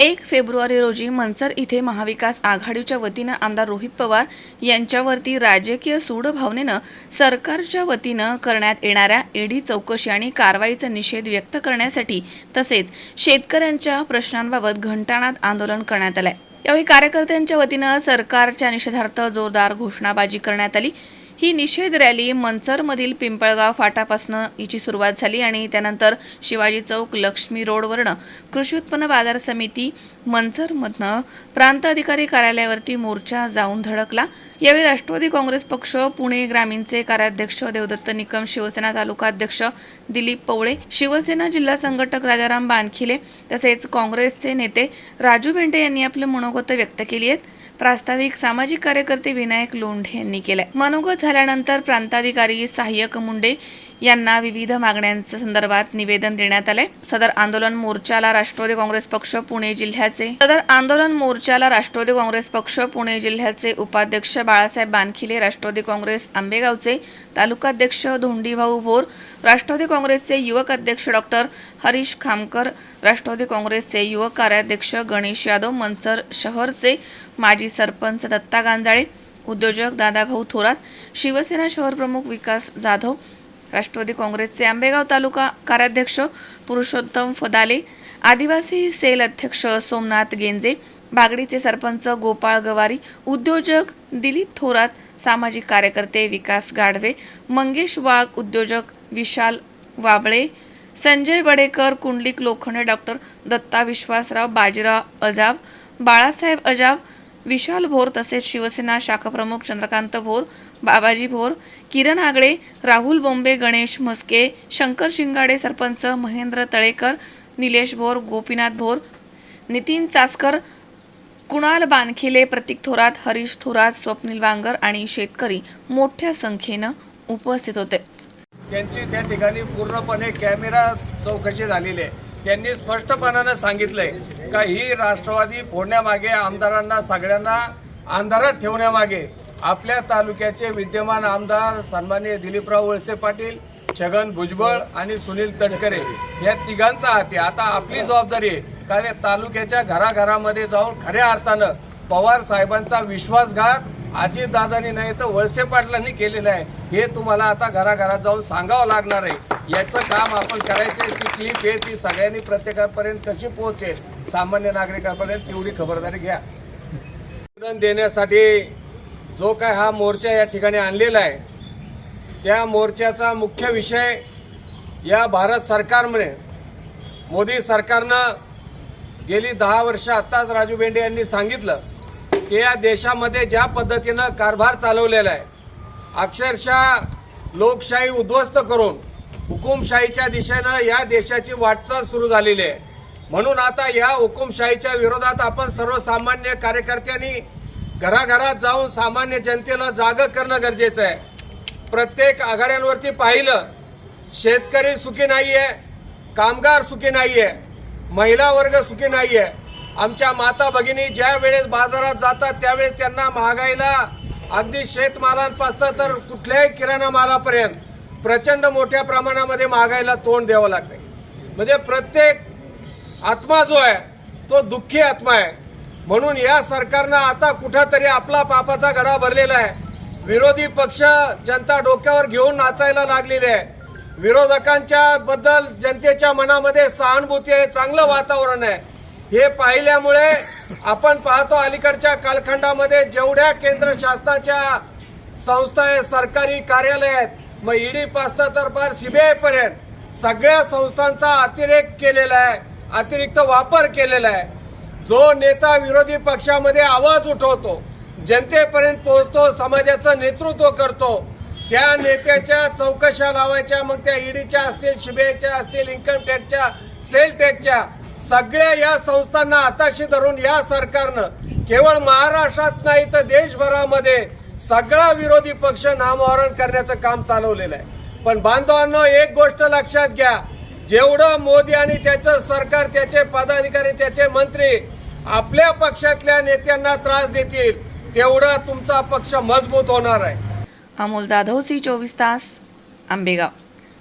एक फेब्रुवारी रोजी मंचर इथे महाविकास आघाडीच्या वतीनं आमदार रोहित पवार यांच्यावरती राजकीय सूडभावनेनं सरकारच्या वतीनं करण्यात येणाऱ्या ईडी चौकशी आणि कारवाईचा निषेध व्यक्त करण्यासाठी तसेच शेतकऱ्यांच्या प्रश्नांबाबत घंटाणात आंदोलन करण्यात आलंय. यावेळी कार्यकर्त्यांच्या वतीनं सरकारच्या निषेधार्थ जोरदार घोषणाबाजी करण्यात आली. ही निषेध रॅली मनसरमधील पिंपळगाव फाटापासनं हिची सुरुवात झाली आणि त्यानंतर शिवाजी चौक लक्ष्मी रोडवरनं कृषी उत्पन्न बाजार समिती मनसरमधनं प्रांत अधिकारी कार्यालयावरती मोर्चा जाऊन धडकला. यावेळी राष्ट्रवादी काँग्रेस पक्ष पुणे ग्रामीणचे कार्याध्यक्ष देवदत्त निकम शिवसेना तालुका अध्यक्ष दिलीप पवळे शिवसेना जिल्हा संघटक राजाराम बानखिले तसेच काँग्रेसचे नेते राजू भेंडे यांनी आपलं मनोगत व्यक्त केली आहेत. प्रास्ताविक सामाजिक कार्यकर्ते विनायक लोंढे यांनी केलाय. मनोगत झाल्यानंतर प्रांताधिकारी सहाय्यक मुंडे यांना विविध मागण्यांच्या संदर्भात निवेदन देण्यात आलंय. सदर आंदोलन मोर्चाला राष्ट्रवादी काँग्रेस पक्ष पुणे जिल्ह्याचे. सदर आंदोलन मोर्चाला राष्ट्रवादी काँग्रेस पक्ष पुणे जिल्ह्याचे उपाध्यक्ष बाळासाहेब बानखिले राष्ट्रवादी काँग्रेस आंबेगावचे तालुकाध्यक्ष धोंडीभाऊ भोर राष्ट्रवादी काँग्रेसचे युवक अध्यक्ष डॉक्टर हरीश खामकर राष्ट्रवादी काँग्रेसचे युवक कार्याध्यक्ष गणेश यादव मंचर शहरचे माजी सरपंच दत्ता गांजाळे उद्योजक दादाभाऊ थोरात शिवसेना शहरप्रमुख विकास जाधव राष्ट्रवादी काँग्रेसचे आंबेगाव तालुका कार्याध्यक्ष पुरुषोत्तम फदाले आदिवासी सेल अध्यक्ष सोमनाथ गेंजे बागडीचे सरपंच गोपाळ गवारी उद्योजक दिलीप थोरात सामाजिक कार्यकर्ते विकास गाढवे मंगेश वाघ उद्योजक विशाल वाबळे संजय बडेकर कुंडलिक लोखंडे डॉक्टर दत्ता विश्वासराव बाजीराव अजाब बाळासाहेब अजाब विशाल भोर तसेच शिवसेना शाखाप्रमुख चंद्रकांत भोर बाबाजी भोर किरण आगळे राहुल बोंबे गणेश म्हस्के शंकर शिंगाडे सरपंच महेंद्र तळेकर निलेश भोर गोपीनाथ भोर नितीन चासकर कुणाल बानखिले प्रतीक थोरात हरीश थोरात स्वप्नील वांगर आणि शेतकरी मोठ्या संख्येनं उपस्थित होते. त्यांची त्या ठिकाणी पूर्णपणे कॅमेरा चौकशी झालेली आहे. त्यांनी स्पष्टपणानं सांगितलंय का ही राष्ट्रवादी फोडण्यामागे आमदारांना सगळ्यांना अंधारात ठेवण्यामागे आपल्या तालुक्याचे विद्यमान आमदार सन्माननीय दिलीपराव वळसे पाटील छगन भुजबळ आणि सुनील तटकरे या तिघांचा हात. आहे आता आपली जबाबदारी आहे. कारण तालुक्याच्या घराघरामध्ये जाऊन खऱ्या अर्थानं पवार साहेबांचा विश्वासघात अजितदादांनी नाही तर वळसे पाटलांनी केलेला आहे. हे तुम्हाला आता घराघरात जाऊन सांगावं लागणार आहे. याचं काम आपण करायचं आहे. ती क्लिप आहे ती सगळ्यांनी प्रत्येकापर्यंत कशी पोहोचेल सामान्य नागरिकांपर्यंत तेवढी खबरदारी घ्या. निवेदन देण्यासाठी जो काय हा मोर्चा या ठिकाणी आणलेला आहे त्या मोर्चाचा मुख्य विषय या भारत सरकारमुळे मोदी सरकारनं गेली दहा वर्ष आत्ताच राजू बेंडे यांनी सांगितलं की या देशामध्ये ज्या पद्धतीनं कारभार चालवलेला आहे अक्षरशः लोकशाही उद्ध्वस्त करून हुकुमशाहीच्या दिशेनं या देशाची वाटचाल सुरू झालेली आहे. म्हणून आता या हुकुमशाहीच्या विरोधात आपण सर्वसामान्य कार्यकर्त्यांनी घराघरात जाऊन सामान्य जनतेला जाग करणं गरजेचं आहे. प्रत्येक आघाड्यांवरती पाहिलं शेतकरी सुखी नाही आहे कामगार सुखी नाही आहे महिला वर्ग सुखी नाही आहे आमच्या माता भगिनी ज्या वेळेस बाजारात जातात त्यावेळेस त्यांना महागाईला अगदी शेतमालांपासून तर कुठल्याही किराणा मालापर्यंत प्रचंड मोठ्या प्रमाणामध्ये महागाईला तोंड द्यावं लागते म्हणजे प्रत्येक आत्मा जो आहे तो दुःखी आत्मा आहे. म्हणून या सरकारनं आता कुठंतरी आपला पापाचा गडा भरलेला आहे. विरोधी पक्ष जनता डोक्यावर घेऊन नाचायला लागलेले आहे. विरोधकांच्या बद्दल जनतेच्या मनामध्ये सहानुभूती आहे चांगलं वातावरण आहे. हे पाहिल्यामुळे आपण पाहतो अलीकडच्या कालखंडामध्ये जेवढ्या केंद्र शासनाच्या संस्था आहेत सरकारी कार्यालय आहेत मग ईडी पासता तर फार सीबीआय पर्यंत सगळ्या संस्थांचा अतिरेक केलेला आहे अतिरिक्त वापर केलेला आहे. जो नेता विरोधी पक्षामध्ये आवाज उठवतो जनतेपर्यंत पोहोचतो समाजाचं नेतृत्व करतो त्या नेत्याच्या चौकशा लावायच्या मग त्या ईडीच्या असतील सीबीआयच्या असतील इन्कम टॅक्सच्या सेल टॅक्सच्या सगळ्या या संस्थांना हाताशी धरून या सरकारनं केवळ महाराष्ट्रात नाही तर देशभरामध्ये सगळा विरोधी पक्ष नामोहरण करण्याचं काम चालवलेलं आहे. पण बांधवांनो एक गोष्ट लक्षात घ्या. जेवढं मोदी आणि त्याचं सरकार त्याचे पदाधिकारी त्याचे मंत्री आपल्या पक्षातल्या नेत्यांना त्रास देतील तेवढा तुमचा पक्ष मजबूत होणार आहे. अमोल जाधव सी चोवीस तास आंबेगाव.